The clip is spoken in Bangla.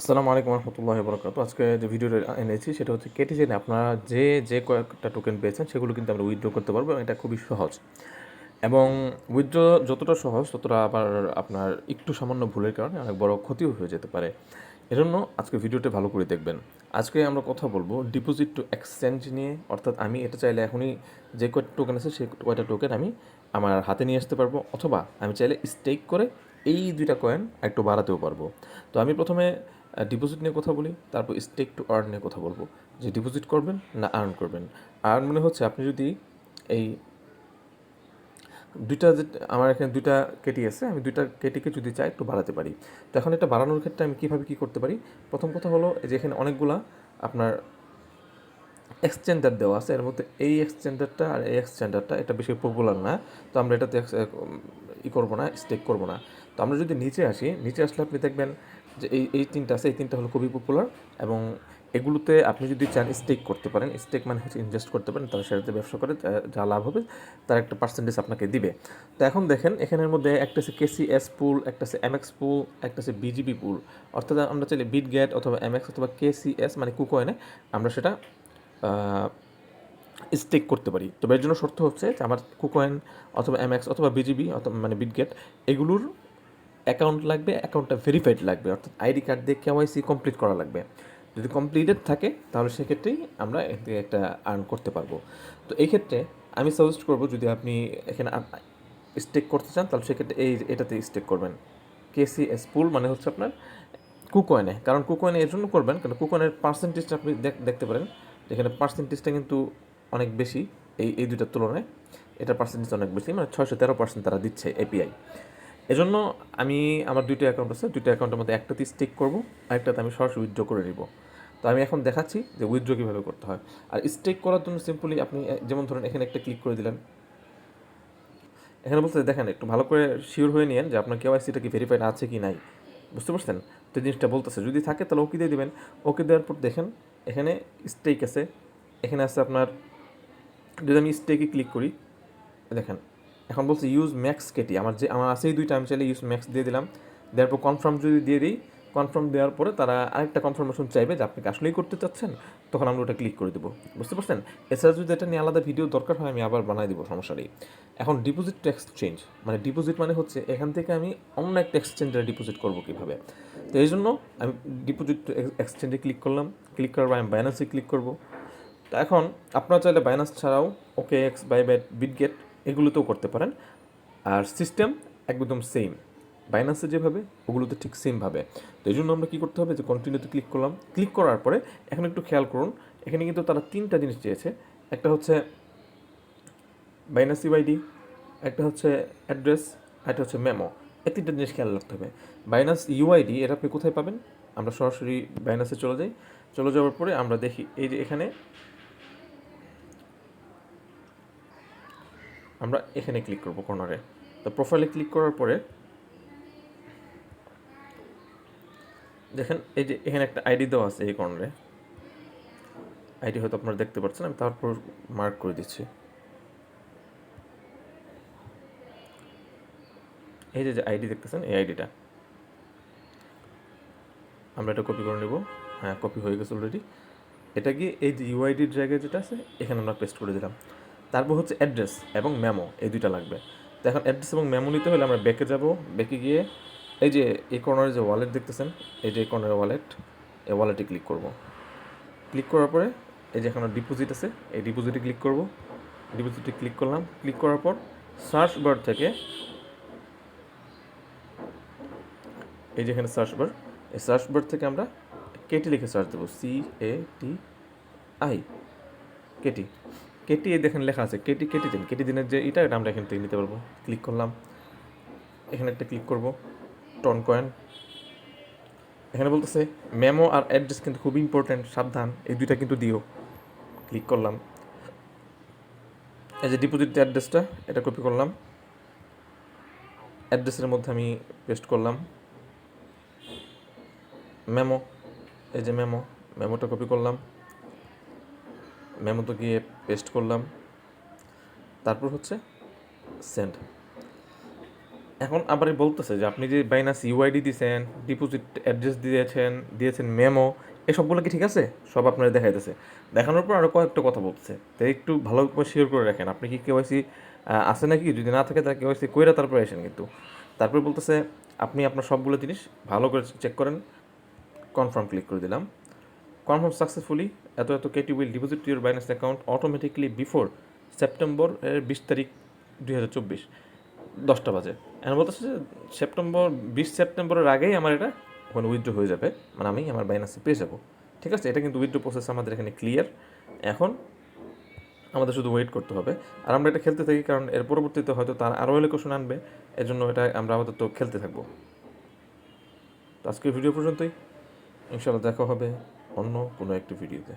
আসসালামু আলাইকুম রহমতুল্লাহ বরকাত আজকে যে ভিডিওটা এনেছি সেটা হচ্ছে কেটে জেনে আপনারা যে যে কয়েকটা টোকেন পেয়েছেন সেগুলো কিন্তু আমরা উইথড্র করতে পারব এবং এটা খুবই সহজ। এবং উইথড্র যতটা সহজ, ততটা আবার আপনার একটু সামান্য ভুলের কারণে অনেক বড় ক্ষতিও হয়ে যেতে পারে। এজন্য আজকে ভিডিওটা ভালো করে দেখবেন। আজকে আমরা কথা বলব ডিপোজিট টু এক্সচেঞ্জ নিয়ে। অর্থাৎ আমি এটা চাইলে এখনই যে কয়টা টোকেন আছে সেই কয়টা টোকেন আমি আমার হাতে নিয়ে আসতে পারব অথবা আমি চাইলে স্টেক করে এই দুইটা কয়েন একটু বাড়াতেও পারব। তো আমি প্রথমে ডিপোজিট নিয়ে কথা বলি, তারপর স্টেক টু আর্ন নিয়ে কথা বলব। যে ডিপোজিট করবেন না আর্ন করবেন। আর্ন মানে হচ্ছে আপনি যদি এই দুইটা যে আমার এখানে দুইটা কেটি আছে, আমি দুইটা কেটিকে যদি চাই একটু বাড়াতে পারি। তো এখন এটা বাড়ানোর ক্ষেত্রে আমি কীভাবে কী করতে পারি? প্রথম কথা হলো যে এখানে অনেকগুলা আপনার এক্সচেঞ্জার দেওয়া আছে। এর মধ্যে এই এক্সচেঞ্জারটা আর এই এক্সচেঞ্জারটা এটা বেশি পপুলার না। তো আমরা এটাতে ই করব না স্টেক করব না। তো আমরা যদি নিচে আসি, নিচে আসলে আপনি দেখবেন যে এই এই তিনটা আছে, এই তিনটা হলো খুবই পপুলার এবং এগুলোতে আপনি যদি চান স্টেক করতে পারেন স্টেক মানে হচ্ছে ইনভেস্ট করতে পারেন, তারা সেটাতে ব্যবসা করে, যা- লাভ হবে, তার একটা পার্সেন্টেজ আপনাকে দিবে। তো এখন দেখেন, এখানের মধ্যে একটা আছে কেসিএস পুল একটা আছে এমএক্স পুল একটা আছে বিজিবি পুল অর্থাৎ আমরা চাইলে বিট গেট অথবা এমএক্স অথবা কেসিএস মানে কুকয়েনে আমরা সেটা স্টেক করতে পারি। তবে এর জন্য শর্ত হচ্ছে যে আমার কুকয়েন অথবা এমএক্স অথবা বিজিবি অথবা মানে বিটগেট এগুলোর অ্যাকাউন্ট লাগবে, অ্যাকাউন্টটা ভেরিফাইড লাগবে, অর্থাৎ আইডি কার্ড দিয়ে কেওয়াইসি কমপ্লিট করা লাগবে। যদি কমপ্লিটেড থাকে, তাহলে সেক্ষেত্রেই আমরা একটা আর্ন করতে পারব। তো এই ক্ষেত্রে আমি সাজেস্ট করব, যদি আপনি এখানে স্টেক করতে চান, তাহলে সেক্ষেত্রে এই এটাতে স্টেক করবেন। কেসিএস পুল মানে হচ্ছে আপনার কুকয়েনে কারণ কুকয়েনে এর জন্য করবেন কারণ কুকয়েনের পার্সেন্টেজটা আপনি দেখ- দেখতে পারেন। এখানে পার্সেন্টেজটা কিন্তু অনেক বেশি এই এই দুইটার তুলনায়। এটা পার্সেন্টেজ অনেক বেশি মানে ছয়শো তেরো পার্সেন্ট তারা দিচ্ছে এপিআই এজন্য আমি আমার দুইটা অ্যাকাউন্ট আছে, দুইটা অ্যাকাউন্টের মধ্যে একটাতে স্টিক করব, আরেকটাতে আমি সরাসরি উইথড্র করে নিব। তো আমি এখন দেখাচ্ছি যে উইথড্র কীভাবে করতে হয়। আর স্টেক করার জন্য সিম্পলি আপনি যেমন ধরেন এখানে একটা ক্লিক করে দিলেন। এখানে বলতে দেখেন, একটু ভালো করে শিওর হয়ে নিন যে আপনার কেওয়াইসিটা কি ভেরিফাইড আছে কি নাই। বুঝতে পারছেন? তো জিনিসটা বলতেছে, যদি থাকে তাহলে ওকে দিয়ে দিবেন। ওকে দেওয়ার পর দেখেন, এখানে স্টেক আছে, এখানে আছে আপনার, যদি আমি স্টেকে ক্লিক করি, দেখেন এখন বলছে ইউজ ম্যাক্স কেটি আমার যে, আমার আছেই দুইটা, আমি চাইলে ইউজ ম্যাক্স দিয়ে দিলাম। দেওয়ার পর কনফার্ম যদি দিয়ে দিই কনফার্ম দেওয়ার পরে তারা আরেকটা কনফার্মেশন চাইবে যে আপনি আসলেই করতে চাচ্ছেন? তখন আমরা ওটা ক্লিক করে দেবো। বুঝতে পারছেন? এছাড়া যদি এটা নিয়ে আলাদা ভিডিও দরকার হয়, আমি আবার বানাই দেবো, সমস্যা এখন ডিপোজিট টু এক্সচেঞ্জ মানে ডিপোজিট মানে হচ্ছে এখান থেকে আমি অন্য একটা এক্সচেঞ্জে ডিপোজিট করব কীভাবে? তো এই জন্য আমি ডিপোজিট এক্সচেঞ্জে ক্লিক করলাম। ক্লিক করার পর আমি বাইন্যান্সে ক্লিক করব। তো এখন আপনারা চাইলে বাইনান্স ছাড়াও OKX Bybit Bitget এগুলোতেও করতে পারেন। আর সিস্টেম একদম সেম বাইনান্সে যেভাবে, ওগুলোতে ঠিক সেমভাবে তো এই জন্য আমরা কী করতে হবে যে কন্টিনিউতে ক্লিক করলাম। ক্লিক করার পরে এখন একটু খেয়াল করুন, এখানে কিন্তু তারা তিনটা জিনিস চেয়েছে একটা হচ্ছে বাইনান্স ইউআইডি একটা হচ্ছে অ্যাড্রেস একটা হচ্ছে মেমো এই তিনটা জিনিস খেয়াল রাখতে হবে। বাইনান্স ইউআইডি এটা আপনি কোথায় পাবেন? আমরা সরাসরি বাইনান্সে চলে যাই। চলে যাওয়ার পরে আমরা দেখি, এই যে এখানে আমরা এখানে ক্লিক করব কর্নারে তো প্রোফাইলে ক্লিক করার পরে, দেখেন এই যে এখানে একটা আইডি দেওয়া আছে এই কর্নারে আইডি হয়তো আপনারা দেখতে পাচ্ছেন আমি তারপর মার্ক করে দিচ্ছি। এই যে আইডি দেখতেছেন, এই আইডিটা আমরা এটা কপি করে নেব। হ্যাঁ কপি হয়ে গেছে অলরেডি এটা গিয়ে এই যে ইউআইডির জায়গায় যেটা আছে, এখানে আমরা পেস্ট করে দিলাম। তারপর হচ্ছে অ্যাড্রেস এবং মেমো এই দুইটা লাগবে। তো এখন অ্যাড্রেস এবং মেমো নিতে হলে আমরা ব্যাকে যাব। ব্যাকে গিয়ে এই যে এই কর্নারে যে ওয়ালেট দেখতেছেন, এই যে এই কর্নারের ওয়ালেট এই ওয়ালেটে ক্লিক করব। ক্লিক করার পরে এই যে এখানে ডিপোজিট আছে, এই ডিপোজিটে ক্লিক করব। ডিপোজিটে ক্লিক করলাম। ক্লিক করার পর সার্চ বার থেকে এই যে এখানে সার্চ বার এই সার্চ বার থেকে আমরা কেটি লিখে সার্চ দেবো C A T I KT KT দেখেন লেখা আছে, কেটি কেটি দিন, কেটি দিনের যে এটা আমরা এখান থেকে নিতে পারব। ক্লিক করলাম। এখানে একটা ক্লিক করব। টন কয়েন এখানে বলতেছে মেমো আর অ্যাড্রেস কিন্তু খুব ইম্পর্ট্যান্ট সাবধান, এই দুইটা কিন্তু দিও। ক্লিক করলাম। এই যে ডিপোজিট অ্যাড্রেসটা এটা কপি করলাম। অ্যাড্রেসের মধ্যে আমি পেস্ট করলাম। মেমো এই যে মেমো মেমোটা কপি করলাম। মেমোতে গিয়ে পেস্ট করলাম। তারপর হচ্ছে সেন্ড এখন আবার বলতেছে যে আপনি যে বাইনাস ইউআইডি দিয়েছেন ডিপোজিট অ্যাড্রেস দিয়েছেন দিয়েছেন মেমো, এসবগুলো কি ঠিক আছে? সব আপনারা দেখাইতেছে। দেখানোর পর আরও কয়েকটা কথা বলছে তাই একটু ভালো করে শিওর করে রাখেন। আপনি কি কেওয়াইসি আছে নাকি? যদি না থাকে তাহলে কেওয়াইসি কইরা তারপরে আসেন কিন্তু। তারপরে বলতেছে, আপনি আপনার সবগুলো জিনিস ভালো করে চেক করেন। কনফার্ম ক্লিক করে দিলাম। কনফার্ম সাকসেসফুলি এত এত Katie will deposit your Binance account automatically before September এর বিশ তারিখ দুই হাজার চব্বিশ, দশটা বাজে। এখন বলতেছে যে সেপ্টেম্বর বিশ সেপ্টেম্বরের আগেই আমার এটা ওখানে উইথড্র হয়ে যাবে। মানে আমি আমার বাইন্যান্সে পেয়ে যাব। ঠিক আছে? এটা কিন্তু উইথড্র প্রসেস আমাদের এখানে ক্লিয়ার এখন আমাদের শুধু ওয়েট করতে হবে। আর আমরা এটা খেলতে থাকি কারণ এর পরবর্তীতে হয়তো তার আরও এলোকেশন আনবে। এজন্য এটা আমরা আমাদের তো খেলতে থাকব। তো আজকের ভিডিও পর্যন্তই। ইনশাল্লাহ দেখা হবে অন্য কোনো একটি ভিডিওতে